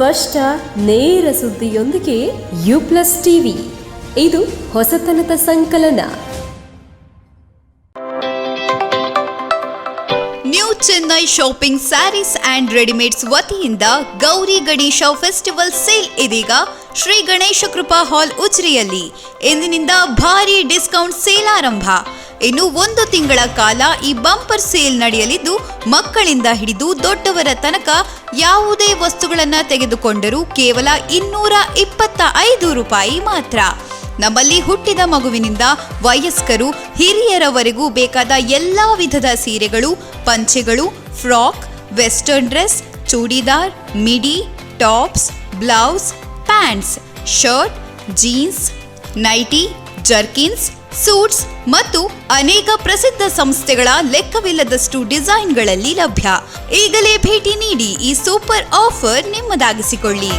ಸ್ಪಷ್ಟ, ನೇರ ಸುದ್ದಿಯೊಂದಿಗೆ you plus TV. ಇದು ಹೊಸತನದ ಸಂಕಲನ. New Chennai shopping sarees and readymades ವತಿಯಿಂದ ಗೌರಿ ಗಣೇಶ ಫೆಸ್ಟಿವಲ್ ಸೇಲ್ ಇದೀಗ ಶ್ರೀ ಗಣೇಶ ಕೃಪಾ ಹಾಲ್ ಉಚ್ರಿಯಲ್ಲಿ ಇಂದಿನಿಂದ ಭಾರಿ ಡಿಸ್ಕೌಂಟ್ ಸೇಲ್ ಆರಂಭ. ಇನ್ನು ಒಂದು ತಿಂಗಳ ಕಾಲ ಈ ಬಂಪರ್ ಸೇಲ್ ನಡೆಯಲಿದ್ದು, ಮಕ್ಕಳಿಂದ ಹಿಡಿದು ದೊಡ್ಡವರ ತನಕ ಯಾವುದೇ ವಸ್ತುಗಳನ್ನು ತೆಗೆದುಕೊಂಡರೂ ಕೇವಲ ಇನ್ನೂರ ಇಪ್ಪತ್ತ ಐದು ರೂಪಾಯಿ ಮಾತ್ರ. ನಮ್ಮಲ್ಲಿ ಹುಟ್ಟಿದ ಮಗುವಿನಿಂದ ವಯಸ್ಕರು ಹಿರಿಯರವರೆಗೂ ಬೇಕಾದ ಎಲ್ಲಾ ವಿಧದ ಸೀರೆಗಳು, ಪಂಚೆಗಳು, frock, western dress, churidar, midi, tops, blouse, pants, shirt, jeans, nighty, jerkins suits ಮತ್ತು ಅನೇಕ ಪ್ರಸಿದ್ಧ ಸಂಸ್ಥೆಗಳ ಲೆಕ್ಕವಿಲ್ಲದಷ್ಟು ಡಿಸೈನ್ಗಳಲ್ಲಿ ಲಭ್ಯ. ಈಗಲೇ ಭೇಟಿ ನೀಡಿ ಈ ಸೂಪರ್ ಆಫರ್ ನಿಮ್ಮದಾಗಿಸಿಕೊಳ್ಳಿ.